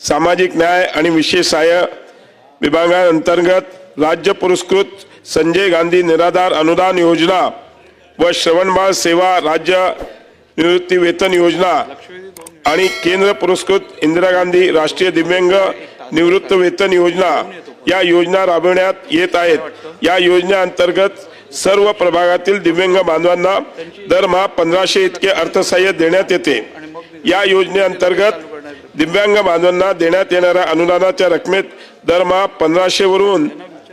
सामाजिक न्याय आणि विशेष सहाय्य विभागांतर्गत राज्य पुरस्कृत संजय गांधी निराधार अनुदान योजना व श्रवणबाळ सेवा राज्य निवृत्ती वेतन योजना आणि केंद्र पुरस्कृत इंदिरा गांधी राष्ट्रीय दिव्यांग निवृत्त वेतन योजना या योजना राबविण्यात येत आहेत. या योजनेअंतर्गत सर्व प्रभागातील दिव्यांग बांधवांना दरमहा पंधराशे इतके अर्थसहाय्य देण्यात येते. या योजनेअंतर्गत दिव्यांग बांधवांना देण्यात येणाऱ्या अनुदानाच्या रकमेत दरमहा पंधराशे वरून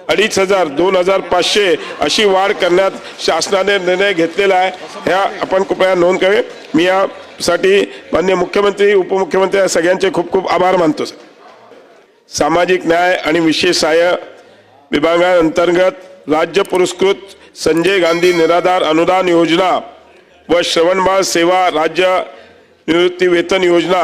अडीच हजार दोन हजार पाचशे अशी वाढ करण्यात शासनाने निर्णय घेतलेला आहे. ह्या आपण कृपया नोंद करे मी यासाठी मान्य मुख्यमंत्री उपमुख्यमंत्री या सगळ्यांचे खूप खूप आभार मानतो सर. सामाजिक न्याय आणि विशेष सहाय्य विभागांतर्गत राज्य पुरस्कृत संजय गांधी निराधार अनुदान योजना व श्रवणबाळ सेवा राज्य निवृत्ती वेतन योजना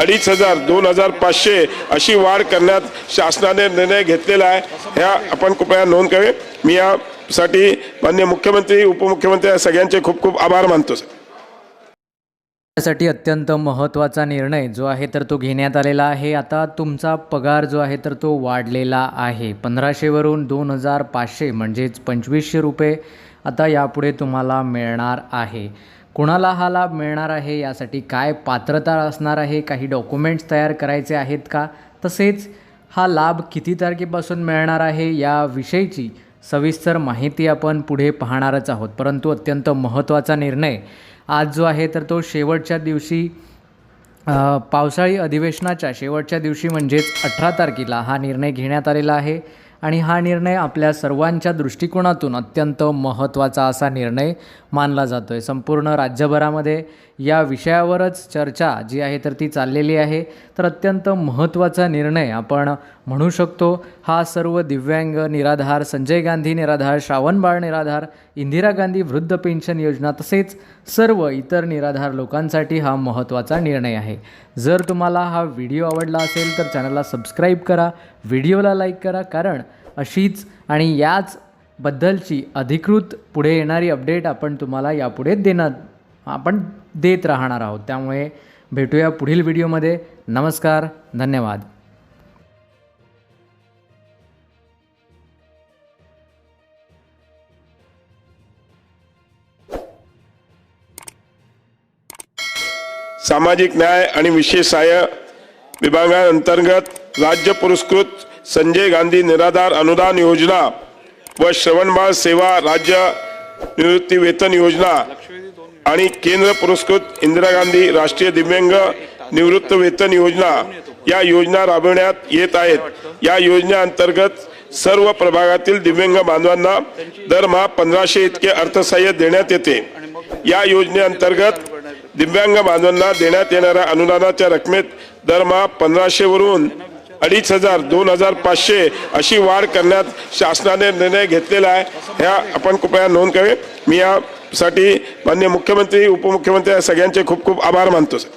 अडीच हजार दोन हजार पाचशे अशी वाढ करण्यात शासनाने निर्णय घेतलेला आहे. ह्या आपण कृपया नोंद करावे मी यासाठी मान्य मुख्यमंत्री उपमुख्यमंत्री या सगळ्यांचे खूप खूप आभार मानतो सर. त्यासाठी अत्यंत महत्त्वाचा निर्णय जो आहे तर तो घेण्यात आलेला आहे. आता तुमचा पगार जो आहे तर तो वाढलेला आहे. पंधराशेवरून दोन हजार पाचशे म्हणजेच पंचवीसशे रुपये आता यापुढे तुम्हाला मिळणार आहे. कुणाला हा लाभ मिळणार आहे? यासाठी काय पात्रता असणार आहे? काही डॉक्युमेंट्स तयार करायचे आहेत का? तसेच हा लाभ किती तारखेपासून मिळणार आहे? याविषयीची सविस्तर माहिती आपण पुढे पाहणारच आहोत. परंतु अत्यंत महत्त्वाचा निर्णय आज जो आहे तर तो शेवटच्या दिवशी पावसाळी अधिवेशनाच्या शेवटच्या दिवशी म्हणजेच अठरा तारखेला हा निर्णय घेण्यात आलेला आहे. आणि हा निर्णय आपल्या सर्वांच्या दृष्टिकोनातून अत्यंत महत्त्वाचा असा निर्णय मानला जातो आहे संपूर्ण राज्यभरामध्ये या विषयावरच चर्चा जी आहे तर ती चाललेली आहे. तर अत्यंत महत्त्वाचा निर्णय आपण म्हणू शकतो. हा सर्व दिव्यांग निराधार संजय गांधी निराधार श्रावणबाळ निराधार इंदिरा गांधी वृद्ध पेन्शन योजना तसेच सर्व इतर निराधार लोकांसाठी हा महत्त्वाचा निर्णय आहे. जर तुम्हाला हा व्हिडिओ आवडला असेल तर चॅनलला सबस्क्राईब करा व्हिडिओला लाईक करा कारण अशीच आणि याच बद्दलची अधिकृत पुढे येणारी अपडेट आपण तुम्हाला यापुढे देणार आपण देत राहणार आहोत. त्यामुळे भेटूया पुढील व्हिडिओमध्ये. नमस्कार धन्यवाद. सामाजिक न्याय आणि विशेष सहाय्य विभागांतर्गत राज्य पुरस्कृत संजय गांधी निराधार अनुदान योजना व श्रवणबाळ सेवा राज्य निवृत्ती वेतन योजना आणि केंद्र पुरस्कृत इंदिरा गांधी राष्ट्रीय दिव्यांग निवृत्त वेतन योजना या योजना राबविण्यात येत आहेत. या योजनेअंतर्गत सर्व प्रभागातील दिव्यांग बांधवांना दरमहा पंधराशे इतके अर्थसहाय्य देण्यात येते. या योजनेअंतर्गत दिव्यांग बांधवांना देण्यात येणाऱ्या अनुदानाच्या रकमेत दरमहा पंधराशे वरून अडीच हजार दोन हजार पाचशे अशी वाढ करण्यात शासनाने निर्णय घेतलेला आहे. ह्या आपण कृपया नोंद करावे मी या साठी मान्य मुख्यमंत्री उपमुख्यमंत्री या सगळ्यांचे खूप खूप आभार मानतो सर.